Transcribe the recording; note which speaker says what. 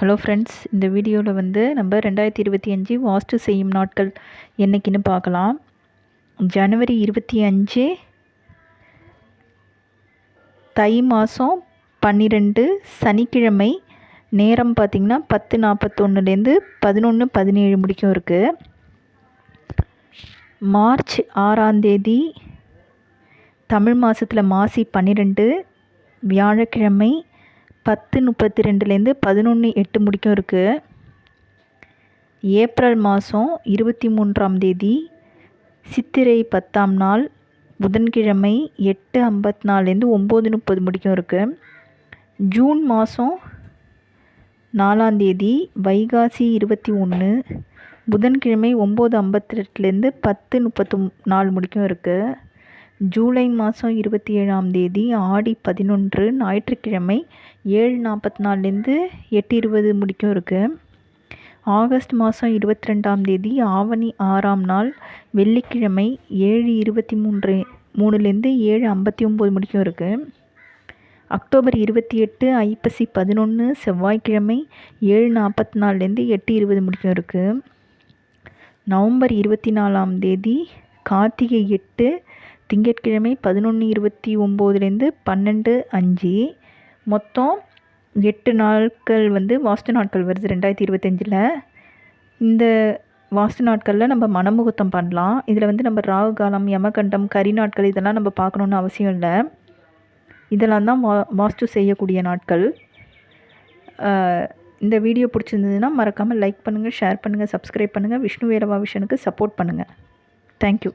Speaker 1: Hello friends இந்த வீடியோவில் வந்து நம்ம ரெண்டாயிரத்தி இருபத்தி அஞ்சு வாஸ்து செய்யும் நாட்கள் என்னைக்குன்னு பார்க்கலாம். ஜனவரி இருபத்தி அஞ்சு தை மாதம் பன்னிரெண்டு சனிக்கிழமை நேரம் பார்த்திங்கன்னா பத்து நாற்பத்தொன்னுலேருந்து பதினொன்று பதினேழு முடிக்கும் இருக்குது மார்ச் ஆறாந்தேதி தமிழ் மாதத்தில் மாசி பன்னிரெண்டு வியாழக்கிழமை பத்து முப்பத்தி ரெண்டுலேருந்து பதினொன்று எட்டு முடிக்கும் இருக்குது ஏப்ரல் மாதம் இருபத்தி மூன்றாம் தேதி சித்திரை பத்தாம் நாள் புதன்கிழமை எட்டு ஐம்பத்தி நாலுலேருந்து ஒம்பது முப்பது முடிக்கும் இருக்குது ஜூன் மாதம் நாலாந்தேதி வைகாசி இருபத்தி ஒன்று புதன்கிழமை ஒம்பது ஐம்பத்தி ரெண்டுலேருந்து பத்து முப்பத்து நாலு முடிக்கும் இருக்குது ஜூலை மாதம் இருபத்தி ஏழாம் தேதி ஆடி பதினொன்று ஞாயிற்றுக்கிழமை ஏழு நாற்பத்தி நாலுலேருந்து எட்டு இருபது முடிக்கும் இருக்குது ஆகஸ்ட் மாதம் இருபத்தி ரெண்டாம் தேதி ஆவணி ஆறாம் நாள் வெள்ளிக்கிழமை ஏழு இருபத்தி மூன்று மூணுலேருந்து ஏழு ஐம்பத்தி ஒம்பது முடிக்கும் இருக்குது அக்டோபர் இருபத்தி எட்டு ஐப்பசி பதினொன்று செவ்வாய்க்கிழமை ஏழு நாற்பத்தி நாலுலேருந்து எட்டு இருபது முடிக்கும் இருக்குது நவம்பர் இருபத்தி நாலாம் தேதி கார்த்திகை எட்டு திங்கட்கிழமை பதினொன்று இருபத்தி ஒம்போதுலேருந்து பன்னெண்டு அஞ்சு. மொத்தம் எட்டு நாட்கள் வந்து வாஸ்து நாட்கள் வருது ரெண்டாயிரத்தி இருபத்தஞ்சில். இந்த வாஸ்து நாட்களில் நம்ம மனமுகூர்த்தம் பண்ணலாம். இதில் வந்து நம்ம ராகு காலம் யமகண்டம் கரி நாட்கள் இதெல்லாம் நம்ம பார்க்கணுன்னு அவசியம் இல்லை. இதெல்லாம் தான் வா வாஸ்து செய்யக்கூடிய நாட்கள். இந்த வீடியோ பிடிச்சிருந்ததுன்னா மறக்காமல் லைக் பண்ணுங்கள் ஷேர் பண்ணுங்கள் சப்ஸ்கிரைப் பண்ணுங்கள் விஷ்ணு வேலவா விஷனுக்கு சப்போர்ட் பண்ணுங்கள் தேங்க்யூ.